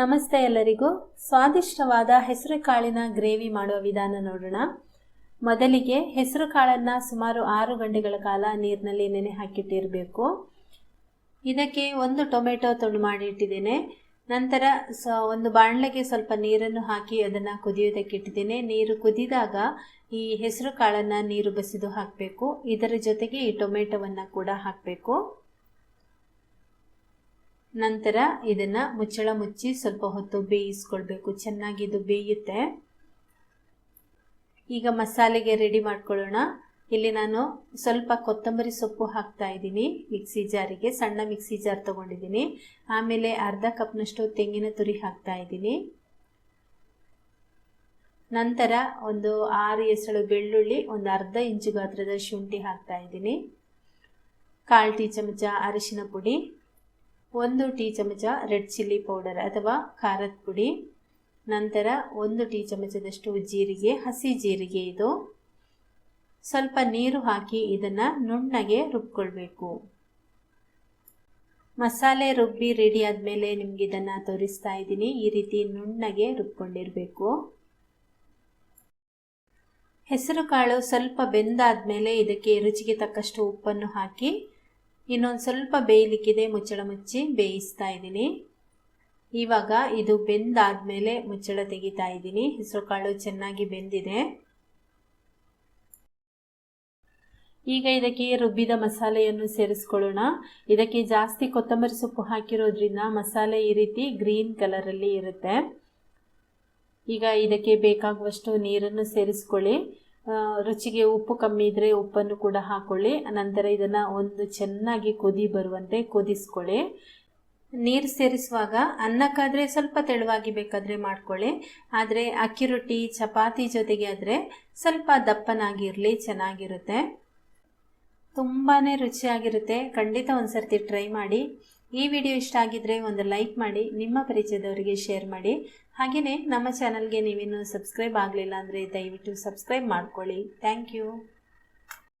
ನಮಸ್ತೆ ಎಲ್ಲರಿಗೂ. ಸ್ವಾದಿಷ್ಟವಾದ ಹೆಸರು ಕಾಳಿನ ಗ್ರೇವಿ ಮಾಡುವ ವಿಧಾನ ನೋಡೋಣ. ಮೊದಲಿಗೆ ಹೆಸರು ಕಾಳನ್ನು ಸುಮಾರು ಆರು ಗಂಟೆಗಳ ಕಾಲ ನೀರಿನಲ್ಲಿ ನೆನೆ ಹಾಕಿಟ್ಟಿರಬೇಕು. ಇದಕ್ಕೆ ಒಂದು ಟೊಮೆಟೊ ತುಂಡು ಮಾಡಿ ಇಟ್ಟಿದ್ದೇನೆ. ನಂತರ ಸ, ಒಂದು ಬಾಣಲೆಗೆ ಸ್ವಲ್ಪ ನೀರನ್ನು ಹಾಕಿ ಅದನ್ನು ಕುದಿಯೋದಕ್ಕೆ ಇಟ್ಟಿದ್ದೇನೆ. ನೀರು ಕುದಿದಾಗ ಈ ಹೆಸರು ಕಾಳನ್ನು ನೀರು ಬಸಿದು ಹಾಕಬೇಕು. ಇದರ ಜೊತೆಗೆ ಈ ಟೊಮೆಟೊವನ್ನು ಕೂಡ ಹಾಕಬೇಕು. ನಂತರ ಇದನ್ನು ಮುಚ್ಚಳ ಮುಚ್ಚಿ ಸ್ವಲ್ಪ ಹೊತ್ತು ಬೇಯಿಸ್ಕೊಳ್ಬೇಕು. ಚೆನ್ನಾಗಿ ಇದು ಬೇಯುತ್ತೆ. ಈಗ ಮಸಾಲೆಗೆ ರೆಡಿ ಮಾಡ್ಕೊಳ್ಳೋಣ. ಇಲ್ಲಿ ನಾನು ಸ್ವಲ್ಪ ಕೊತ್ತಂಬರಿ ಸೊಪ್ಪು ಹಾಕ್ತಾ ಇದ್ದೀನಿ. ಮಿಕ್ಸಿ ಜಾರಿಗೆ ಸಣ್ಣ ಮಿಕ್ಸಿ ಜಾರ್ ತೊಗೊಂಡಿದ್ದೀನಿ. ಆಮೇಲೆ ಅರ್ಧ ಕಪ್ನಷ್ಟು ತೆಂಗಿನ ತುರಿ ಹಾಕ್ತಾ ಇದ್ದೀನಿ. ನಂತರ ಒಂದು ಆರು ಎಸಳು ಬೆಳ್ಳುಳ್ಳಿ, ಒಂದು ಅರ್ಧ ಇಂಚು ಗಾತ್ರದ ಶುಂಠಿ ಹಾಕ್ತಾ ಇದ್ದೀನಿ. ಕಾಲು ಟೀ ಚಮಚ ಅರಿಶಿನ ಪುಡಿ. ಒಂದು ಟೀ ಚಮಚ ರೆಡ್ ಚಿಲ್ಲಿ ಪೌಡರ್ ಅಥವಾ ಖಾರದ ಪುಡಿ. ನಂತರ ಒಂದು ಟೀ ಚಮಚದಷ್ಟು ಜೀರಿಗೆ, ಹಸಿ ಜೀರಿಗೆ ಇದು. ಸ್ವಲ್ಪ ನೀರು ಹಾಕಿ ಇದನ್ನು ನುಣ್ಣಗೆ ರುಬ್ಕೊಳ್ಬೇಕು. ಮಸಾಲೆ ರುಬ್ಬಿ ರೆಡಿ ಆದಮೇಲೆ ನಿಮ್ಗೆ ಇದನ್ನು ತೋರಿಸ್ತಾ ಇದ್ದೀನಿ. ಈ ರೀತಿ ನುಣ್ಣಗೆ ರುಬ್ಕೊಂಡಿರಬೇಕು. ಹೆಸರು ಕಾಳು ಸ್ವಲ್ಪ ಬೆಂದಾದ್ಮೇಲೆ ಇದಕ್ಕೆ ರುಚಿಗೆ ತಕ್ಕಷ್ಟು ಉಪ್ಪನ್ನು ಹಾಕಿ ಇನ್ನೊಂದು ಸ್ವಲ್ಪ ಬೇಯಲಿಕ್ಕಿದೆ, ಮುಚ್ಚಳ ಮುಚ್ಚಿ ಬೇಯಿಸ್ತಾ ಇದ್ದೀನಿ. ಇವಾಗ ಇದು ಬೆಂದಾದಮೇಲೆ ಮುಚ್ಚಳ ತೆಗಿತಾ ಇದ್ದೀನಿ. ಹೆಸರು ಕಾಳು ಚೆನ್ನಾಗಿ ಬೆಂದಿದೆ. ಈಗ ಇದಕ್ಕೆ ರುಬ್ಬಿದ ಮಸಾಲೆಯನ್ನು ಸೇರಿಸ್ಕೊಳ್ಳೋಣ. ಇದಕ್ಕೆ ಜಾಸ್ತಿ ಕೊತ್ತಂಬರಿ ಸೊಪ್ಪು ಹಾಕಿರೋದ್ರಿಂದ ಮಸಾಲೆ ಈ ರೀತಿ ಗ್ರೀನ್ ಕಲರಲ್ಲಿ ಇರುತ್ತೆ. ಈಗ ಇದಕ್ಕೆ ಬೇಕಾಗುವಷ್ಟು ನೀರನ್ನು ಸೇರಿಸ್ಕೊಳ್ಳಿ. ರುಚಿಗೆ ಉಪ್ಪು ಕಮ್ಮಿ ಇದ್ದರೆ ಉಪ್ಪನ್ನು ಕೂಡ ಹಾಕ್ಕೊಳ್ಳಿ ನಂತರ ಇದನ್ನು ಒಂದು ಚೆನ್ನಾಗಿ ಕುದಿ ಬರುವಂತೆ ಕುದಿಸ್ಕೊಳ್ಳಿ. ನೀರು ಸೇರಿಸುವಾಗ ಅನ್ನಕ್ಕಾದರೆ ಸ್ವಲ್ಪ ತೆಳುವಾಗಿ ಬೇಕಾದರೆ ಮಾಡ್ಕೊಳ್ಳಿ. ಆದರೆ ಅಕ್ಕಿ ರೊಟ್ಟಿ, ಚಪಾತಿ ಜೊತೆಗೆ ಆದರೆ ಸ್ವಲ್ಪ ದಪ್ಪನಾಗಿರಲಿ, ಚೆನ್ನಾಗಿರುತ್ತೆ. ತುಂಬಾ ರುಚಿಯಾಗಿರುತ್ತೆ. ಖಂಡಿತ ಒಂದು ಸರ್ತಿ ಟ್ರೈ ಮಾಡಿ. ಈ ವಿಡಿಯೋ ಇಷ್ಟ ಆಗಿದ್ದರೆ ಒಂದು ಲೈಕ್ ಮಾಡಿ, ನಿಮ್ಮ ಪರಿಚಯದವರಿಗೆ ಶೇರ್ ಮಾಡಿ. ಹಾಗೆಯೇ ನಮ್ಮ ಚಾನಲ್ಗೆ ನೀವಿನ್ನೂ ಸಬ್ಸ್ಕ್ರೈಬ್ ಆಗಲಿಲ್ಲ ಅಂದರೆ ದಯವಿಟ್ಟು ಸಬ್ಸ್ಕ್ರೈಬ್ ಮಾಡ್ಕೊಳ್ಳಿ. Thank you